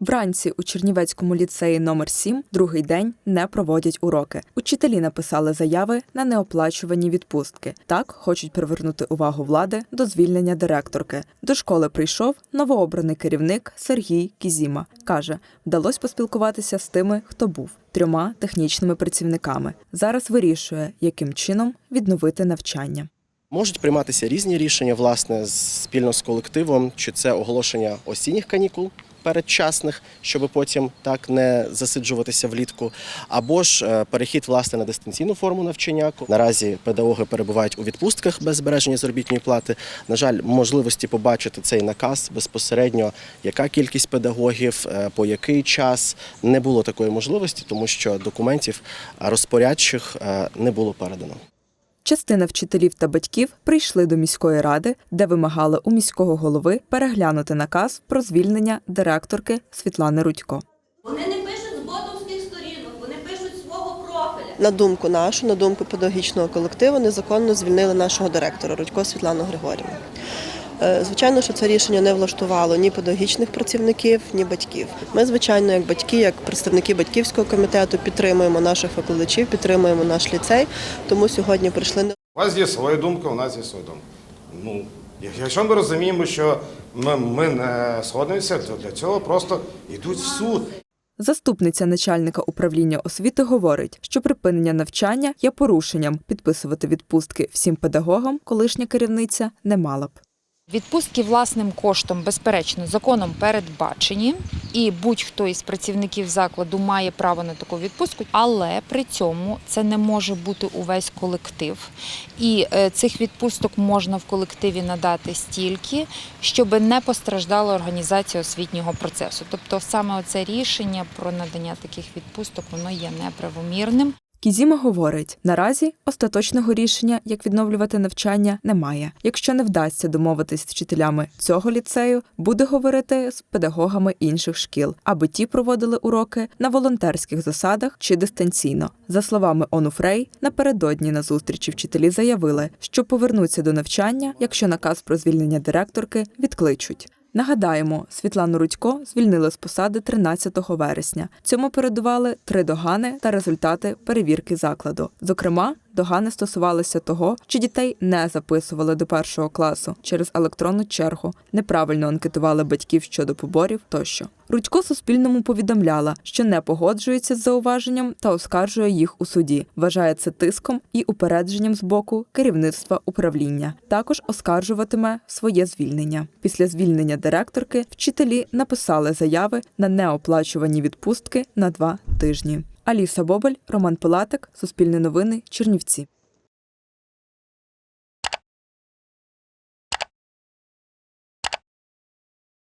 Вранці у Чернівецькому ліцеї номер 7 другий день не проводять уроки. Учителі написали заяви на неоплачувані відпустки. Так хочуть привернути увагу влади до звільнення директорки. До школи прийшов новообраний керівник Сергій Кізіма. каже, вдалося поспілкуватися з тими, хто був трьома технічними працівниками. Зараз вирішує, яким чином відновити навчання. Можуть прийматися різні рішення, власне, спільно з колективом, чи це оголошення осінніх канікул передчасних, щоб потім так не засиджуватися влітку, або ж е, перехід власне на дистанційну форму навчання. Наразі педагоги перебувають у відпустках без збереження заробітної плати. На жаль, можливості побачити цей наказ безпосередньо, яка кількість педагогів, е, по який час не було такої можливості, тому що документів е, розпорядчих не було передано. Частина вчителів та батьків прийшли до міської ради, де вимагали у міського голови переглянути наказ про звільнення директорки Світлани Рудько. Вони не пишуть з ботовських сторінок, вони пишуть свого профіля. На думку нашу, на думку педагогічного колективу, незаконно звільнили нашого директора Рудько Світлану Григорівну. Е, Звичайно, що це рішення не влаштувало ні педагогічних працівників, ні батьків. Ми, звичайно, як батьки, як представники батьківського комітету, підтримуємо наших викладачів, підтримуємо наш ліцей. Тому сьогодні прийшли не У вас є своя думка, у нас є своя думка. Ну, якщо ми розуміємо, що ми, ми не сходимося, то для цього просто йдуть в суд. Заступниця начальника управління освіти говорить, що припинення навчання є порушенням. Підписувати відпустки всім педагогам колишня керівниця не мала б. Відпустки власним коштом, безперечно, законом передбачені, і будь-хто із працівників закладу має право на таку відпустку, але при цьому це не може бути увесь колектив. І е, цих відпусток можна в колективі надати стільки, щоб не постраждала організація освітнього процесу. Тобто, саме це рішення про надання таких відпусток воно є неправомірним. Кізіма говорить: наразі остаточного рішення, як відновлювати навчання, немає. Якщо не вдасться домовитись з вчителями цього ліцею, буде говорити з педагогами інших шкіл, аби ті проводили уроки на волонтерських засадах чи дистанційно. За словами Онуфрей, напередодні на зустрічі вчителі заявили, що повернуться до навчання, якщо наказ про звільнення директорки відкличуть. Нагадаємо, Світлану Рудько звільнили з посади 13 вересня. Цьому передували три догани та результати перевірки закладу. Зокрема, догани стосувалися того, чи дітей не записували до першого класу через електронну чергу, неправильно анкетували батьків щодо поборів тощо. Рудько Суспільному повідомляла, що не погоджується з зауваженням та оскаржує їх у суді. Вважає це тиском і упередженням з боку керівництва управління. Також оскаржуватиме своє звільнення. Після звільнення директорки вчителі написали заяви на неоплачувані відпустки на два тижні. Аліса Бобель, Роман Пилатик, Суспільне новини, Чернівці.